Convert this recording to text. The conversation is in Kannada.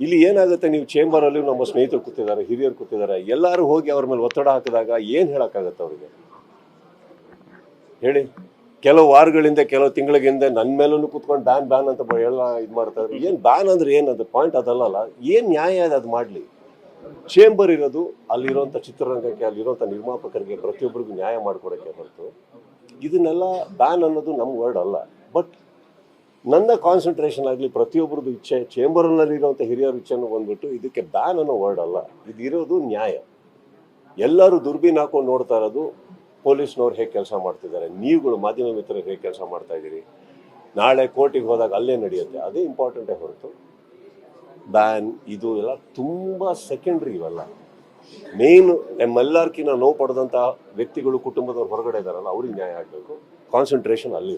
ಇಲ್ಲಿ ಏನಾಗುತ್ತೆ, ನೀವು ಚೇಂಬರಲ್ಲಿ ನಮ್ಮ ಸ್ನೇಹಿತರು ಕೂತಿದ್ದಾರೆ, ಹಿರಿಯರು ಕೂತಿದ್ದಾರೆ, ಎಲ್ಲರೂ ಹೋಗಿ ಅವ್ರ ಮೇಲೆ ಒತ್ತಡ ಹಾಕಿದಾಗ ಏನು ಹೇಳೋಕ್ಕಾಗತ್ತೆ ಅವರಿಗೆ? ಹೇಳಿ. ಕೆಲವು ವಾರಗಳಿಂದ, ಕೆಲವು ತಿಂಗಳಿಗಿಂದ ನನ್ನ ಮೇಲೂ ಕುತ್ಕೊಂಡು ಬ್ಯಾನ್ ಬ್ಯಾನ್ ಅಂತ ಎಲ್ಲ ಇದು ಮಾಡ್ತಾರೆ ಏನು ಬ್ಯಾನ್ ಅಂದ್ರೆ ಏನು? ಅದು ಪಾಯಿಂಟ್ ಅದಲ್ಲಲ್ಲ. ಏನು ನ್ಯಾಯ ಅದು ಮಾಡಲಿ. ಚೇಂಬರ್ ಇರೋದು ಅಲ್ಲಿರೋಂಥ ಚಿತ್ರರಂಗಕ್ಕೆ ಅಲ್ಲಿರೋಂಥ ನಿರ್ಮಾಪಕರಿಗೆ ಪ್ರತಿಯೊಬ್ಬರಿಗೂ ನ್ಯಾಯ ಮಾಡಿಕೊಡೋಕ್ಕೆ ಹೊರತು ಇದನ್ನೆಲ್ಲ ಬ್ಯಾನ್ ಅನ್ನೋದು ನಮ್ಮ ವರ್ಡ್ ಅಲ್ಲ. ಬಟ್ ನನ್ನ ಕಾನ್ಸಂಟ್ರೇಷನ್ ಆಗಲಿ ಪ್ರತಿಯೊಬ್ಬರದ್ದು ಇಚ್ಛೆ ಚೇಂಬರ್ನಲ್ಲಿ ಇರುವಂಥ ಹಿರಿಯರ ಇಚ್ಛೆನೂ ಬಂದ್ಬಿಟ್ಟು ಇದಕ್ಕೆ ಬ್ಯಾನ್ ಅನ್ನೋ ವರ್ಡ್ ಅಲ್ಲ. ಇದಿರೋದು ನ್ಯಾಯ. ಎಲ್ಲರೂ ದುರ್ಬೀನ್ ಹಾಕೊಂಡು ನೋಡ್ತಾ ಇರೋದು ಪೊಲೀಸ್ನವ್ರು ಹೇಗೆ ಕೆಲಸ ಮಾಡ್ತಿದ್ದಾರೆ. ನೀವುಗಳು ಮಾಧ್ಯಮ ಮಿತ್ರರು ಹೇಗೆ ಕೆಲಸ ಮಾಡ್ತಾ ಇದ್ದೀರಿ? ನಾಳೆ ಕೋರ್ಟಿಗೆ ಹೋದಾಗ ಅಲ್ಲೇ ನಡೆಯುತ್ತೆ. ಅದೇ ಇಂಪಾರ್ಟೆಂಟೇ ಹೊರತು ಬ್ಯಾನ್ ಇದು ಎಲ್ಲ ತುಂಬ ಸೆಕೆಂಡ್ರಿ ಇವೆಲ್ಲ. ಮೇನ್ ನಮ್ಮೆಲ್ಲರ್ಕಿನ್ನ ನೋವು ಪಡೆದಂಥ ವ್ಯಕ್ತಿಗಳು ಕುಟುಂಬದವ್ರು ಹೊರಗಡೆ ಇದ್ದಾರಲ್ಲ, ಅವ್ರಿಗೆ ನ್ಯಾಯ ಆಗಬೇಕು. ಕಾನ್ಸಂಟ್ರೇಷನ್ ಅಲ್ಲಿ